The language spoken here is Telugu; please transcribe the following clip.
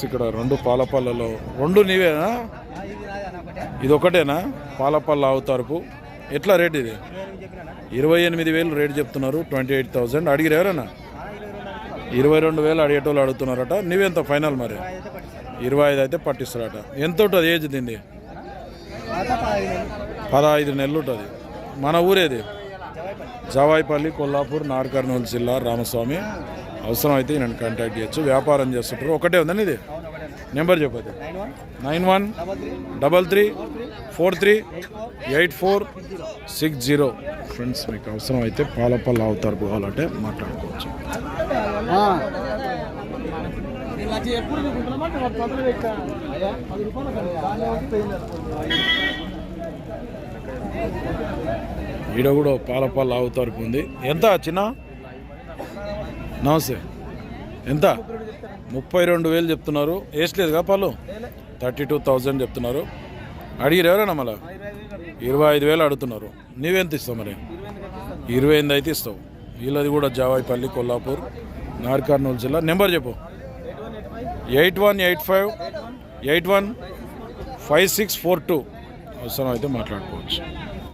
ఫ్రెండ్స్ ఇక్కడ రెండు పాలపల్లలో. రెండు నీవేనా? ఇది ఒకటేనా పాలపల్ల అవతారపు ఎట్లా రేట్ ఇది? ఇరవై ఎనిమిది వేలు రేట్ చెప్తున్నారు ట్వంటీ ఎయిట్ థౌజండ్. అడిగిరు ఎవరైనా? ఇరవై రెండు వేలు అడిగేటోళ్ళు అడుగుతున్నారట. నీవెంత ఫైనల్ మరి? ఇరవై ఐదు అయితే పట్టిస్తారట. ఎంత ఉంటుంది ఏజ్ దీన్ని? పదహైదు నెలలు. ఉంటుంది మన ఊరేది? జవాయిపల్లి కొల్లాపూర్ నార్ కర్నూలు జిల్లా రామస్వామి. అవసరం అయితే నేను కాంటాక్ట్ చేయొచ్చు. వ్యాపారం చేస్తుంటారు. ఒకటే ఉందండి ఇది నెంబర్ చెప్పదు nine one double three four three eight four six zero friends మీకు అవసరం అయితే పాలపల్లి అవుతారు పోవాలంటే మాట్లాడుకోవచ్చు. ఈడ కూడా పాలపల్ల అవుతారు ఉంది. ఎంత చిన్న? నమస్తే. ఎంత? ముప్పై రెండు వేలు చెప్తున్నారు. వేసలేదుగా పాలు? థర్టీ టూ థౌజండ్ చెప్తున్నారు. అడిగిరు ఎవరైనా మళ్ళా? ఇరవై ఐదు వేలు అడుగుతున్నారు. నీవెంత ఇస్తావు మరి? ఇరవై ఎనిమిది అయితే ఇస్తావు. వీళ్ళది కూడా జావాయిపల్లి కొల్లాపూర్ నార్కర్నూలు జిల్లా. నెంబర్ చెప్పు. Eight one eight five eight one five six four two. అవసరం అయితే మాట్లాడుకోవచ్చు.